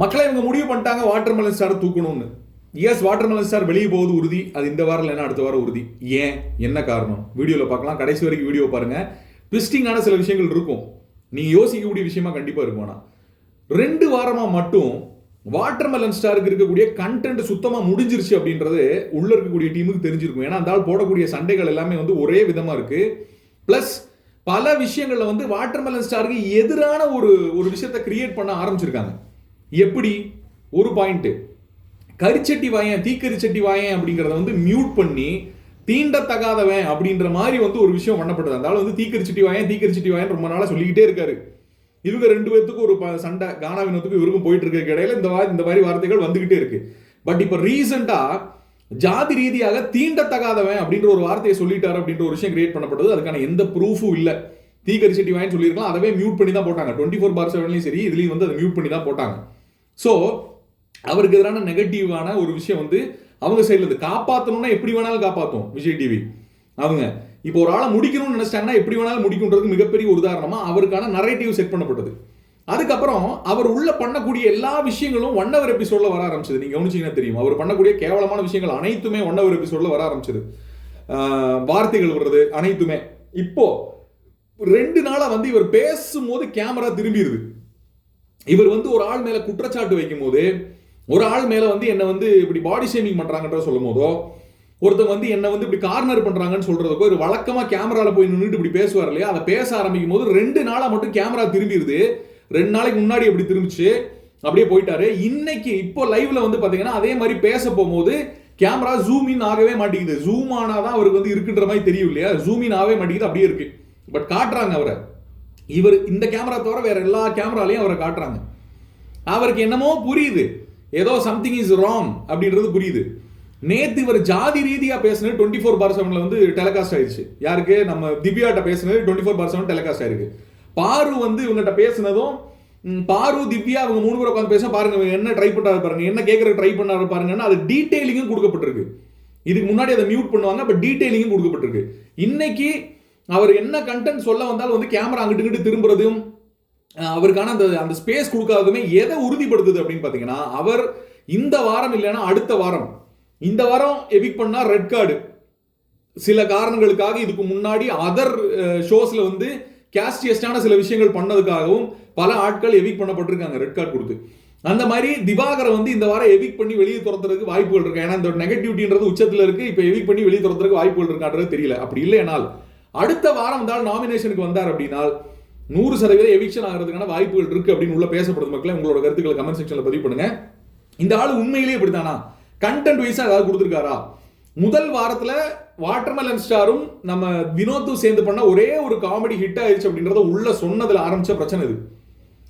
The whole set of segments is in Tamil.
மக்களை இவங்க முடிவு பண்ணிட்டாங்க வாட்டர் மெலன் ஸ்டார் தூக்கணும்னு. எஸ் வாட்டர் மெலன் ஸ்டார் வெளியே போகுது உறுதி. அது இந்த வாரம் இல்லைன்னா அடுத்த வாரம் உறுதி. ஏன்? என்ன காரணம்? வீடியோவில் பார்க்கலாம். கடைசி வரைக்கும் வீடியோ பாருங்க. ட்விஸ்டிங்கான சில விஷயங்கள் இருக்கும். நீ யோசிக்கக்கூடிய விஷயமா கண்டிப்பாக இருக்கும். ரெண்டு வாரமாக மட்டும் வாட்டர் மெலன் ஸ்டாருக்கு இருக்கக்கூடிய கண்டென்ட் சுத்தமாக முடிஞ்சிருச்சு அப்படின்றது உள்ளே இருக்கக்கூடிய டீமுக்கு தெரிஞ்சிருக்கும். ஏன்னா அந்த ஆள் போடக்கூடிய சண்டைகள் எல்லாமே வந்து ஒரே விதமாக இருக்குது ப்ளஸ் பல விஷயங்களில் வந்து வாட்டர் மெலன் ஸ்டாருக்கு எதிரான ஒரு ஒரு விஷயத்தை கிரியேட் பண்ண ஆரம்பிச்சிருக்காங்க. எப்படி? ஒரு பாயிண்ட்டு கரிச்சட்டி வாயன் தீக்கரிச்சட்டி வாயன் அப்படிங்கிறத வந்து மியூட் பண்ணி தீண்டத்தகாதவன் அப்படின்ற மாதிரி வந்து ஒரு விஷயம் பண்ணப்பட்டது. அதனால வந்து தீக்கரிச்சட்டி வாயன் தீக்கரிச்சட்டி வாயன் ரொம்ப நாளாக சொல்லிக்கிட்டே இருக்காரு. இவங்க ரெண்டு பேர்த்துக்கும் ஒரு ப- சண்டை கானா இவருக்கும் போயிட்டு இருக்க இடையில இந்த வா- இந்த மாதிரி வார்த்தைகள் வந்துகிட்டே இருக்கு. பட் இப்போ ரீசெண்டாக ஜாதி ரீதியாக தீண்டத்தகாதவன் அப்படின்ற ஒரு வார்த்தையை சொல்லிட்டாரு அப்படின்ற ஒரு விஷயம் கிரியேட் பண்ணப்பட்டது. அதுக்கான எந்த ப்ரூஃபும் இல்லை. தீக்கரிச்சட்டி வாயின்னு சொல்லியிருக்கலாம். அதவே மியூட் பண்ணி தான் போட்டாங்க. டுவெண்ட்டி ஃபோர் பார் செவன்லையும் சரி இதுலேயும் வந்து அதை மியூட் பண்ணி தான் போட்டாங்க. ஸோ அவருக்கு எதிரான நெகட்டிவான ஒரு விஷயம் வந்து அவங்க சைடில் இருந்து காப்பாற்றணும்னா எப்படி வேணாலும் காப்பாற்றும் விஜய் டிவி அவங்க இப்போ ஒரு ஆளை முடிக்கணும்னு நினச்சிட்டாங்கன்னா எப்படி வேணாலும் முடிக்கும்ன்றதுக்கு மிகப்பெரிய ஒரு உதாரணமா அவருக்கான நரேட்டிவ் செட் பண்ணப்பட்டது. அதுக்கப்புறம் அவர் உள்ள பண்ணக்கூடிய எல்லா விஷயங்களும் ஒன் ஹவர் எபிசோட்ல வர ஆரம்பிச்சது. நீங்க கவனிச்சீங்கன்னா தெரியும். அவர் பண்ணக்கூடிய கேவலமான விஷயங்கள் அனைத்துமே ஒன் ஹவர் எபிசோட்ல வர ஆரம்பிச்சது. வார்த்தைகள் வர்றது அனைத்துமே. இப்போ ரெண்டு நாளாக வந்து இவர் பேசும்போது கேமரா திரும்பிடுது இவர் வந்து ஒரு ஆள் மேல குற்றச்சாட்டு வைக்கும் போது ஒரு ஆள் மேல வந்து என்ன வந்து இப்படி பாடி ஷேமிங் பண்றாங்கன்ற சொல்லும் போதோ ஒருத்தர் வந்து என்ன வந்து இப்படி கார்னர் பண்றாங்கன்னு சொல்றதுக்கோ ஒரு வழக்கமா கேமரால போய் நின்றுட்டு இப்படி பேசுவார் இல்லையா? அதை பேச ஆரம்பிக்கும் போது ரெண்டு நாளா மட்டும் கேமரா திரும்பிடுது. ரெண்டு நாளைக்கு முன்னாடி அப்படி திரும்பிச்சு அப்படியே போயிட்டாரு. இன்னைக்கு இப்போ லைவ்ல வந்து பாத்தீங்கன்னா அதே மாதிரி பேச போகும்போது கேமரா ஜூம் இன் ஆகவே மாட்டேங்குது. ஜூம் ஆனாதான் அவருக்கு வந்து இருக்குன்ற மாதிரி தெரியும் இல்லையா? ஜூம் இன் ஆகவே மாட்டேங்குது அப்படியே இருக்கு. பட் காட்டுறாங்க அவரை. இவர் இந்த கேமரா தவிர வேற எல்லா கேமராலையும் அவரை காட்டுறாங்க. அவருக்கு என்னமோ புரியுது. ஏதோ சம்திங் இஸ் ராங் அப்படின்றது புரியுது. நேத்து இவர் ஜாதி ரீதியா பேசினது டுவெண்ட்டி ஃபோர் பார் செவன்ல வந்து டெலிகாஸ்ட் ஆயிடுச்சு. யாருக்கு? நம்ம திவ்யாட்ட பேசினது டுவெண்ட்டி ஃபோர் பார் செவன் டெலிகாஸ்ட் ஆயிருக்கு. பாரு வந்து இவங்ககிட்ட பேசினதும் பாரு திவ்யா அவங்க மூணு பேர் உட்காந்து பேச பாருங்க என்ன ட்ரை பண்ணாரு பாருங்க என்ன கேட்கற ட்ரை பண்ணாரு பாருங்கன்னா அது டீட்டெயிலிங்கும் கொடுக்கப்பட்டிருக்கு. இதுக்கு முன்னாடி அதை மியூட் பண்ணுவாங்க பட் டீட்டெயிலிங்கும் கொடுக்கப்பட்டிருக்கு. இன்னைக்கு அவர் என்ன கண்டென்ட் சொல்ல வந்தாலும் வந்து கேமரா அங்கிட்டு இங்கிட்டு திரும்புறதும் அவருக்கான அந்த அந்த ஸ்பேஸ் கொடுக்காததுமே எதை உறுதிப்படுத்துது அப்படின்னு பார்த்தீங்கன்னா அவர் இந்த வாரம் இல்லைன்னா அடுத்த வாரம் இந்த வாரம் எவிக் பண்ணால் ரெட் கார்டு சில காரணங்களுக்காக இதுக்கு முன்னாடி அதர் ஷோஸில் வந்து கேஸ்டியஸ்டான சில விஷயங்கள் பண்ணதுக்காகவும் பல ஆட்கள் எவிக் பண்ணப்பட்டிருக்காங்க ரெட் கார்டு கொடுத்து. அந்த மாதிரி திவாகரை வந்து இந்த வாரம் எவிக் பண்ணி வெளியே துரத்துறதுக்கு வாய்ப்புகள் இருக்கு. ஏன்னா இந்த நெகட்டிவிட்டின்றது உச்சத்தில் இருக்கு. இப்போ எவிக் பண்ணி வெளியே துரத்துறதுக்கு வாய்ப்புகள் இருக்கான்றது தெரியல. அப்படி இல்லை என்னால் அடுத்த வாரம் தான் நாமினேஷனுக்கு வந்தார் அப்படின்னா நூறு சதவீதம் எவிக்ஷன் ஆகிறதுக்கான வாய்ப்புகள் இருக்கு அப்படின்னு உள்ள பேசப்படுது மக்களே. உங்களோட கருத்துக்களை கமெண்ட் செக்ஷன்ல பதிவு பண்ணுங்க. இந்த ஆள் உண்மையிலேயே இப்படித்தானா? கண்டென்ட் வைஸா ஏதாவது கொடுத்துருக்காரா? முதல் வாரத்துல வாட்டர்மெலன் ஸ்டாரும் நம்ம வினோத்தும் சேர்ந்து பண்ண ஒரே ஒரு காமெடி ஹிட் ஆயிடுச்சு அப்படின்றத உள்ள சொன்னதுல ஆரம்பிச்ச பிரச்சனை இது.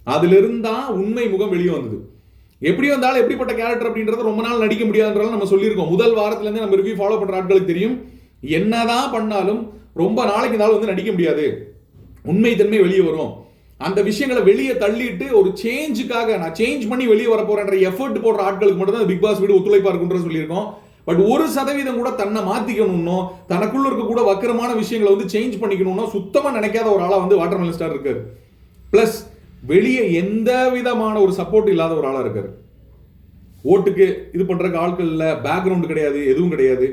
அதிலிருந்தான் உண்மை முகம் வெளியே வந்தது. எப்படி வந்தாலும் எப்படிப்பட்ட கேரக்டர் அப்படின்றத ரொம்ப நாள் நடிக்க முடியாதுன்றாலும் நம்ம சொல்லியிருக்கோம். முதல் வாரத்துலேருந்து நம்ம ரிவ்யூ ஃபாலோ பண்ணுற ஆட்களுக்கு தெரியும். என்னதான் பண்ணாலும் ரொம்ப நாளைக்கு நாள் வந்து நடிக்க முடியாது. உண்மை தன்மை வெளியே வரும். அந்த விஷயங்களை வெளியே தள்ளிட்டு ஒரு சேஞ்சுக்காக நான் சேஞ்ச் பண்ணி வெளியே வர போறேன்ற எஃபர்ட் போடுற ஆட்களுக்கு மட்டும் தான் பிக் பாஸ் வீடு ஒத்துழைப்பா இருக்குன்ற சொல்லியிருக்கோம். பட் ஒரு சதவீதம் கூட தன்னை மாத்திக்கணும்னோ தனக்குள்ள இருக்க கூட வக்கரமான விஷயங்களை வந்து சேஞ்ச் பண்ணிக்கணும்னோ சுத்தமா நினைக்காத ஒரு ஆளா வந்து வாட்டர் ஸ்டார் இருக்காரு. பிளஸ் வெளியே எந்த விதமான ஒரு சப்போர்ட் இல்லாத ஒரு ஆளா இருக்காரு. ஓட்டுக்கு இது பண்றதுக்கு ஆட்கள் இல்லை பேக்ரவுண்ட் கிடையாது எதுவும் கிடையாது.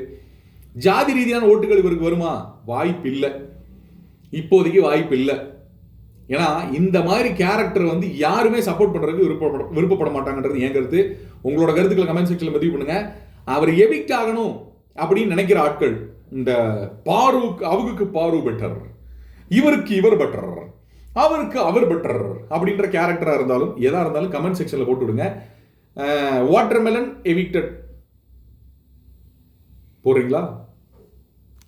ஜாதி ரீதியான ஓட்டுகள் இவருக்கு வருமா? வாய்ப்பு இல்லை இப்போதைக்கு வாய்ப்பு இல்லை ஏன்னா இந்த மாதிரி கேரக்டர் வந்து யாருமே சப்போர்ட் பண்ணுறதுக்கு விருப்பப்பட விருப்பப்பட மாட்டாங்கன்றது என் கருத்து. உங்களோட கருத்துக்களை கமெண்ட் செக்ஷனில் பதிவு பண்ணுங்க. அவர் எவிக்ட் ஆகணும் அப்படின்னு நினைக்கிற ஆட்கள் இந்த பாருவுக்கு அவருக்கு பாரு பெட்டர் இவருக்கு இவர் பெட்டர் அவருக்கு அவர் பெட்டர் அப்படின்ற கேரக்டராக இருந்தாலும் எதாக இருந்தாலும் கமெண்ட் செக்ஷனில் போட்டு விடுங்க. வாட்டர்மெலன் எவிக்டட் போடுறீங்களா?